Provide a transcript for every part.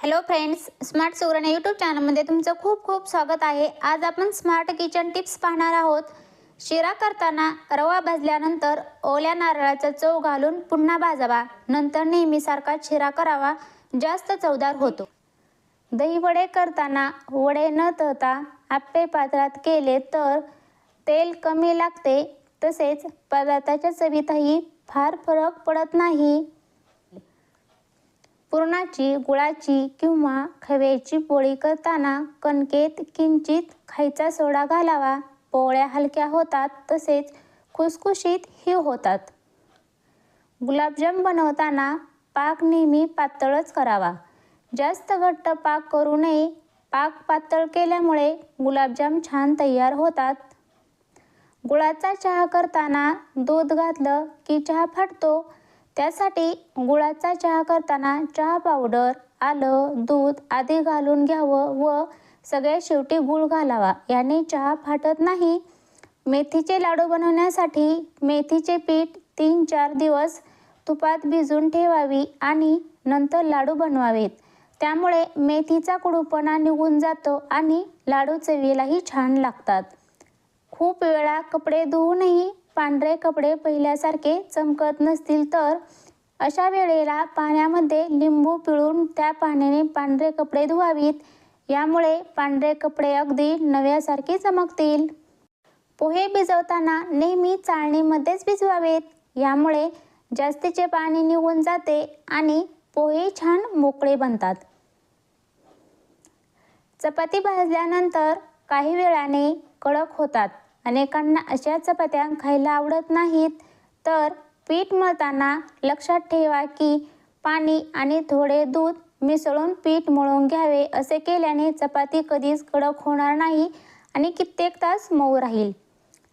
Hello friends smart सुगरण YouTube चॅनलमध्ये तुमचं खूप खूप स्वागत आहे. आज आपण स्मार्ट किचन टिप्स पाहणार आहोत. शिरा करताना रवा भाजल्यानंतर ओल्या नारळाचा चव घालून पुन्हा भाजावा. नंतर नेहमीसारखा शिरा करावा. जास्त चवदार होतो. दही वडे करताना वडे न तळता आप्पे पात्रात केले तर तेल कमी लागते. तसेच पदार्थाच्या चवीतही फार फरक पडत नाही. पुरणाची गुळाची किंवा खव्याची पोळी करताना कणकेत किंचित खायचा सोडा घालावा. पोळ्या हलक्या होतात तसेच खुसखुशीत ही होतात. गुलाबजाम बनवताना पाक नेहमी पातळच करावा. जास्त घट्ट पाक करू नये. पाक पातळ केल्यामुळे गुलाबजाम छान तयार होतात. गुळाचा चहा करताना दूध घातलं की चहा फाटतो. त्यासाठी गुळाचा चहा करताना चहा पावडर आलं दूध आधी घालून घ्यावं व सगळ्या शेवटी गूळ घालावा. याने चहा फाटत नाही. मेथीचे लाडू बनवण्यासाठी मेथीचे पीठ तीन चार दिवस तुपात भिजून ठेवावी आणि नंतर लाडू बनवावेत. त्यामुळे मेथीचा कडूपणा निघून जातो आणि लाडू चवीलाही छान लागतात. खूप वेळा कपडे धुवूनही पांढरे कपडे पहिल्यासारखे चमकत नसतील तर अशा वेळेला पाण्यामध्ये लिंबू पिळून त्या पाण्याने पांढरे कपडे धुवावीत. यामुळे पांढरे कपडे अगदी नव्यासारखे चमकतील. पोहे भिजवताना नेहमी चाळणीमध्येच भिजवावेत. यामुळे जास्तीचे पाणी निघून जाते आणि पोहे छान मोकळे बनतात. चपाती भाजल्यानंतर काही वेळाने कडक होतात. अनेकांना अशा चपात्या खायला आवडत नाहीत. तर पीठ मळताना लक्षात ठेवा की पाणी आणि थोडे दूध मिसळून पीठ मळून घ्यावे असे केल्याने चपाती कधीच कडक होणार नाही आणि कित्येक तास मऊ राहील.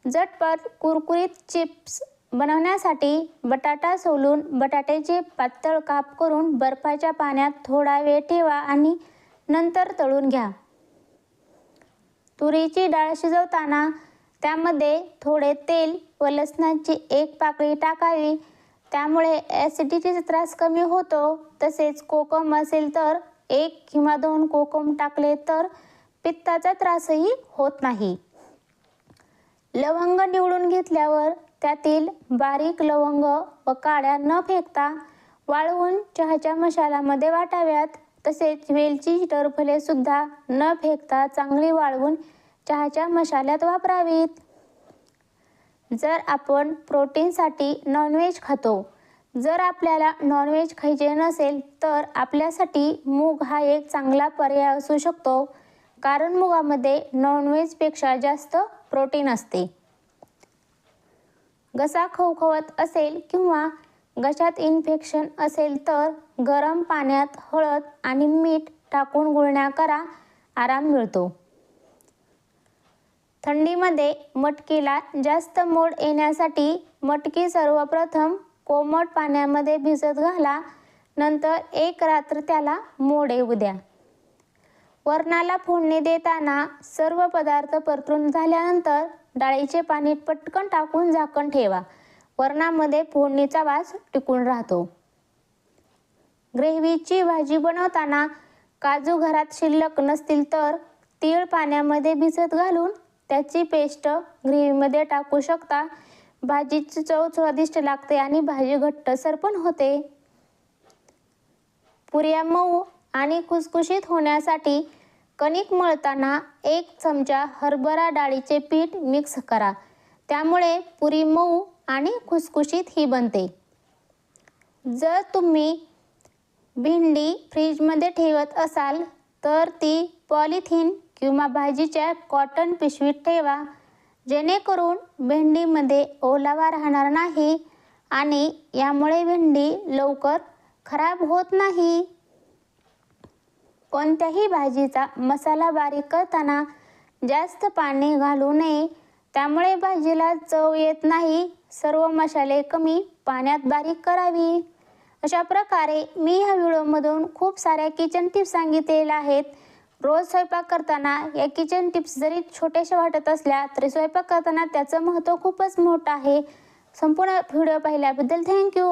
झटपट कुरकुरीत चिप्स बनवण्यासाठी बटाटा सोलून बटाट्याचे पातळ काप करून बर्फाच्या पाण्यात थोडा वेळ ठेवा आणि नंतर तळून घ्या. तुरीची डाळ शिजवताना त्यामध्ये थोडे तेल व लसणाची एक पाकळी टाकावी. त्यामुळे ॲसिडिटीचा त्रास कमी होतो. तसेच कोकम असेल तर एक किंवा दोन कोकम टाकले तर पित्ताचा त्रासही होत नाही. लवंग निवडून घेतल्यावर त्यातील बारीक लवंग व काड्या न फेकता वाळवून चहाच्या मशालामध्ये वाटाव्यात. तसेच वेलची टरफले सुद्धा न फेकता चांगली वाळवून चहाच्या मशाल्यात वापरावीत. जर आपण प्रोटीनसाठी नॉनव्हेज खातो जर आपल्याला नॉनव्हेज खायचे नसेल तर आपल्यासाठी मूग हा एक चांगला पर्याय असू शकतो कारण मुगामध्ये नॉनव्हेजपेक्षा जास्त प्रोटीन असते. घसा खवखवत असेल किंवा घशात इन्फेक्शन असेल तर गरम पाण्यात हळद आणि मीठ टाकून गुळण्या करा आराम मिळतो. थंडीमध्ये मटकीला जास्त मोड येण्यासाठी मटकी सर्वप्रथम कोमट पाण्यामध्ये भिजत घाला. नंतर एक रात्र त्याला मोड येऊ द्या. वरणाला फोडणी देताना सर्व पदार्थ परतून झाल्यानंतर डाळीचे पाणी पटकन टाकून झाकण ठेवा. वरणामध्ये फोडणीचा वास टिकून राहतो. ग्रेव्हीची भाजी बनवताना काजू घरात शिल्लक नसतील तर तीळ पाण्यामध्ये भिजत घालून त्याची पेस्ट ग्रेव्हीमध्ये टाकू शकता. भाजीची चव स्वादिष्ट लागते आणि भाजी घट्टसर पण होते. पुऱ्या मऊ आणि खुसखुशीत होण्यासाठी कणिक मळताना एक चमचा हरभरा डाळीचे पीठ मिक्स करा. त्यामुळे पुरी मऊ आणि खुसखुशीत ही बनते. जर तुम्ही भेंडी फ्रीजमध्ये ठेवत असाल तर ती पॉलिथिन किंवा भाजीच्या कॉटन पिशवीत ठेवा. जेणेकरून भेंडीमध्ये ओलावा राहणार नाही आणि यामुळे भेंडी लवकर खराब होत नाही. कोणत्याही भाजीचा मसाला बारीक करताना जास्त पाणी घालू नये. त्यामुळे भाजीला चव येत नाही. सर्व मसाले कमी पाण्यात बारीक करावी. अशा प्रकारे मी ह्या व्हिडिओमधून खूप साऱ्या किचन टिप्स सांगितलेल्या आहेत. रोज स्वयंपाक करताना या किचन टिप्स जरी छोट्याशा वाटत असल्या तरी स्वयंपाक करताना त्याचं महत्त्व खूपच मोठं आहे. संपूर्ण व्हिडिओ पाहिल्याबद्दल थँक्यू